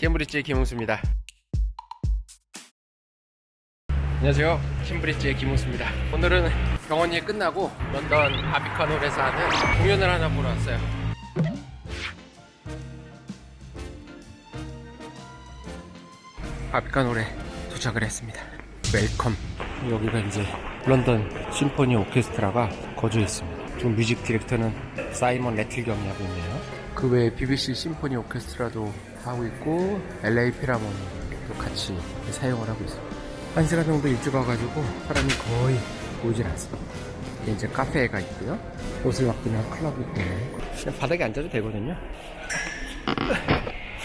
캠브리지의 김홍수입니다. 안녕하세요. 캠브리지의 김홍수입니다. 오늘은 병원 일 끝나고 런던 아비카놀에서 하는 공연을 하나 보러 왔어요. 아비카놀에 도착을 했습니다. 웰컴. 여기가 이제 런던 심포니 오케스트라가 거주해 있습니다. 지금 뮤직 디렉터는 사이먼 레틀 경이라고 있네요. 그 외에 BBC 심포니 오케스트라도 하고 있고 LA 피라모니도 같이 사용을 하고 있습니다. 한 시간 정도 일찍 와가지고 사람이 거의 보이질 않습니다. 이제 카페가 있고요. 옷을 맡기는 클럽이 있고요. 그냥 바닥에 앉아도 되거든요.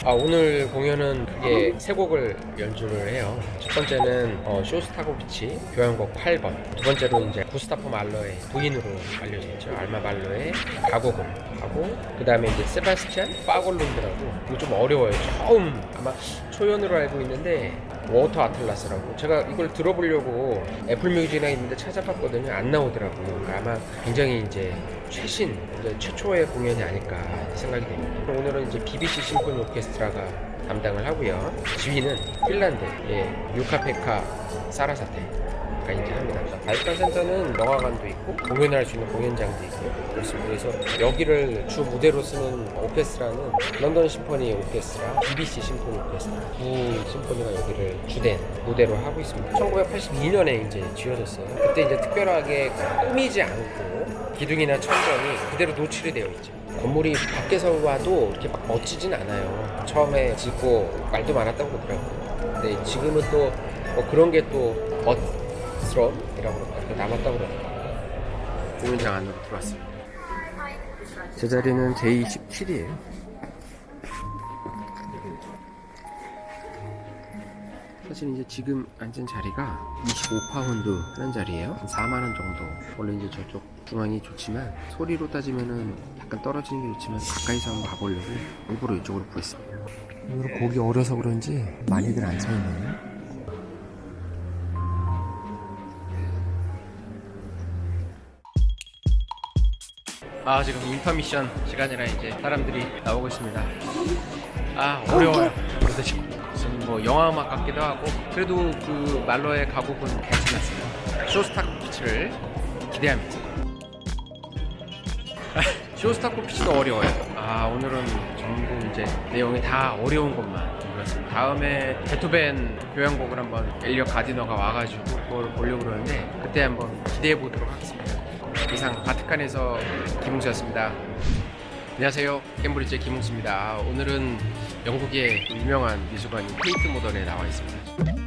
아, 오늘 공연은 크게 세 곡을 연주를 해요. 첫 번째는 어, 쇼스타코비치 교향곡 8번. 두 번째로 이제 구스타프 말러의 부인으로 알려져 있죠. 알마 말러의 가곡을 하고 그 다음에 이제 세바스찬 파골룬드라고 이거 좀 어려워요. 처음 아마 초연으로 알고 있는데 워터 아틀라스라고 제가 이걸 들어보려고 애플 뮤직이나 있는데 찾아봤거든요. 안 나오더라고요. 그러니까 아마 굉장히 이제 최신, 이제 최초의 공연이 아닐까 생각이 됩니다. 오늘은 이제 BBC 심포니 오케스트라가 담당을 하고요. 지휘는 핀란드의 유카페카 사라사테 가 이제 합니다. 발전 센터는 영화관도 있고 공연을 할 수 있는 공연장도 있고 그렇습니다. 그래서 여기를 주 무대로 쓰는 오케스트라는 런던 심포니 오케스트라, BBC 심포니 오케스트라 두 심포니가 여기를 주된 무대로 하고 있습니다. 1982년에 이제 지어졌어요. 그때 이제 특별하게 꾸미지 않고 기둥이나 천정이 그대로 노출이 되어 있죠. 건물이 밖에서 봐도 이렇게 막 멋지진 않아요. 처음에 짓고 말도 많았다고 그러더라고요. 근데 지금은 또 뭐 그런 게또 멋 스러움이라고 그럴까? 남았다고 그럴까? 공연장 안으로 들어왔습니다. 제 자리는 제27이에요. 사실 이제 지금 앉은 자리가 25파운드 하는 자리예요. 한 4만 원 정도. 원래 이제 저쪽 중앙이 좋지만 소리로 따지면은 약간 떨어지는 게 좋지만 가까이서 한번 가보려고 일부러 이쪽으로 구했습니다. 오늘 곡이 어려서 그런지 많이들 안서 있네요. 아 지금 인터미션 시간이라 이제 사람들이 나오고 있습니다. 아 어려워요. 그래서 무슨 뭐 영화 음악 같기도 하고 그래도 그 말로의 가곡은 괜찮았어요. 쇼스타코피치를 기대합니다. 쇼스타코피치도 어려워요. 아 오늘은 전부 이제 내용이 다 어려운 것만 골랐습니다. 다음에 베토벤 교향곡을 한번 엘리어 가디너가 와가지고 그걸 보려고 그러는데 그때 한번 기대해 보도록 하겠습니다. 이상 바티칸에서 김웅수였습니다. 안녕하세요. 캠브리지의 김웅수입니다. 아, 오늘은 영국의 유명한 미술관인 테이트 모던에 나와 있습니다.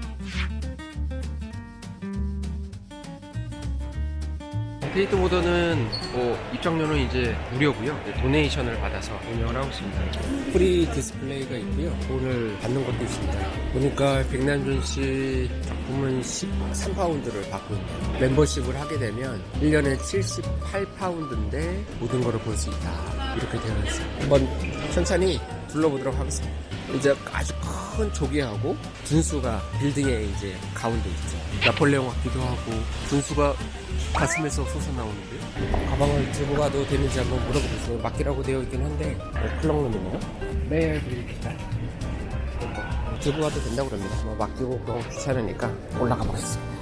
테이트 모던은 뭐 입장료는 이제 무료고요. 도네이션을 받아서 운영을 하고 있습니다. 프리 디스플레이가 있고요. 돈을 받는 것도 있습니다. 보니까 백남준 씨 작품은 13파운드를 받고 있네요. 멤버십을 하게 되면 1년에 78파운드인데 모든 거를 볼 수 있다. 이렇게 되어 있어요. 한번 천천히 둘러보도록 하겠습니다. 이제 아주 큰 조개하고 분수가 빌딩의 이제 가운데 있죠. 나폴레옹 같기도 하고 분수가 가슴에서 솟아나오는데요. 가방을 들고 가도 되는지 한번 물어보겠어요. 맡기라고 되어 있긴 한데 어, 클럭룸이네요. 네, 그렇습니다. 들고 가도 된다고 그럽니다. 뭐 맡기고 그런 거 귀찮으니까 올라가 보겠습니다.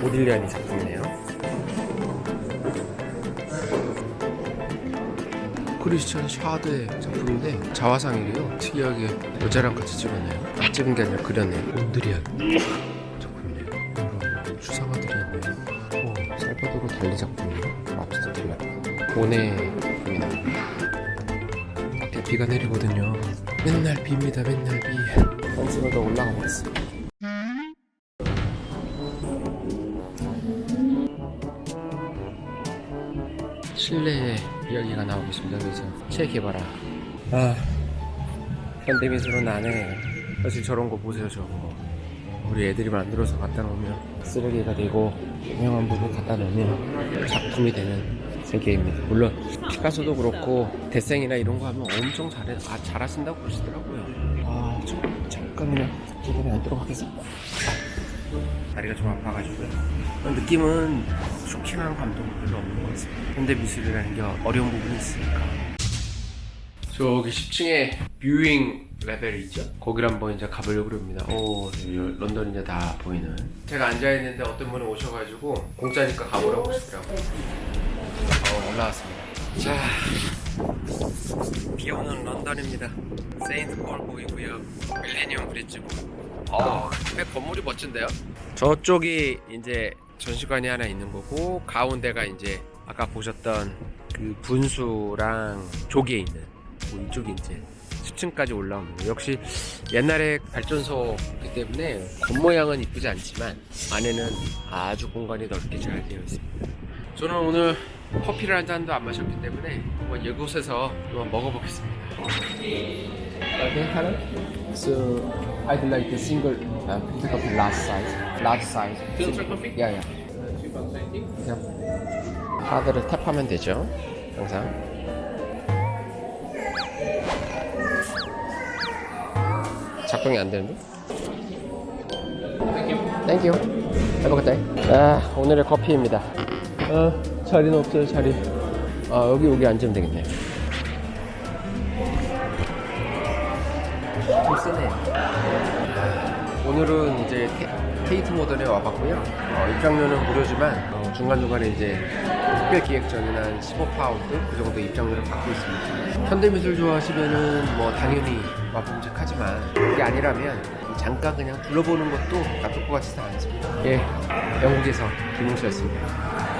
모딜리아니 작품이네요. 크리스천 샤드의 작품인데 자화상이래요. 특이하게 여자랑 같이 찍었네요. 아, 찍은 게 아니라 그렸네요. 몬드리안 작품이네요. 이런 추상화들이 있네요. 오, 살바도르 달리 작품이에요. 랍스터 딜라. 고네 작품이다. 밖에 비가 내리거든요. 맨날 비입니다. 맨날 비. 선수가 더 올라가 보겠습니 실내 이야기가 나오고 있습니다. 그래서 체개발아. 아, 현대미술은 안 해. 사실 저런 거 보세요, 저거. 우리 애들이 만들어서 갖다 놓으면 쓰레기가 되고 유명한 부분 갖다 놓으면 작품이 되는 세계입니다. 물론 피카소도 그렇고 데생이나 이런 거 하면 엄청 잘해, 아 잘하신다고 그러시더라고요. 아, 저, 잠깐 그냥 기분이 안 들어가겠습니 다. 다리가 좀 아파가지고요. 느낌은 쇼킹한 감동은 별로 없는 것 같습니다. 현대 미술이라는 게 어려운 부분이 있으니까. 저기 10층에 뷰잉 레벨이 있죠? 거기를 한번 이제 가보려고 합니다. 오, 여기 런던 이제 다 보이는. 제가 앉아있는데 어떤 분이 오셔가지고 공짜니까 가보라고 하시더라고요. 어, 올라왔습니다. 자, 비 오는 런던입니다. 세인트 폴 보이고요. 밀레니엄 브릿지 보이고. 어, 꽤 건물이 멋진데요? 저쪽이 이제 전시관이 하나 있는 거고 가운데가 이제 아까 보셨던 그 분수랑 조개 있는 뭐 이쪽이 이제 10층까지 올라오는 거. 역시 옛날에 발전소이기 때문에 겉모양은 이쁘지 않지만 안에는 아주 공간이 넓게 잘 되어 있습니다. 저는 오늘 커피를 한 잔도 안 마셨기 때문에 한번 이곳에서 한번 먹어보겠습니다. Okay, hello. So I'd like a single uh, filter coffee large size. Large size. Filter coffee? Yeah, yeah. 그냥 카드를 탭하면 되죠. 항상. 작동이 안 되는데? 땡큐. 해보겠다. 아, 오늘의 커피입니다. 어, 자리는 없어요, 자리. 아, 여기, 여기 앉으면 되겠네요. 좀 세네요. 오늘은 이제 테, 이트 모던에 와봤고요. 어, 입장료는 무료지만 어, 중간중간에 이제 특별 기획전이나 한 15파운드 그 정도 입장료를 받고 있습니다. 현대미술 좋아하시면은 뭐 당연히 와봄직하지만 그게 아니라면 잠깐 그냥 둘러보는 것도 나쁠 것 같지는 않습니다. 예, 영국에서 김웅수였습니다.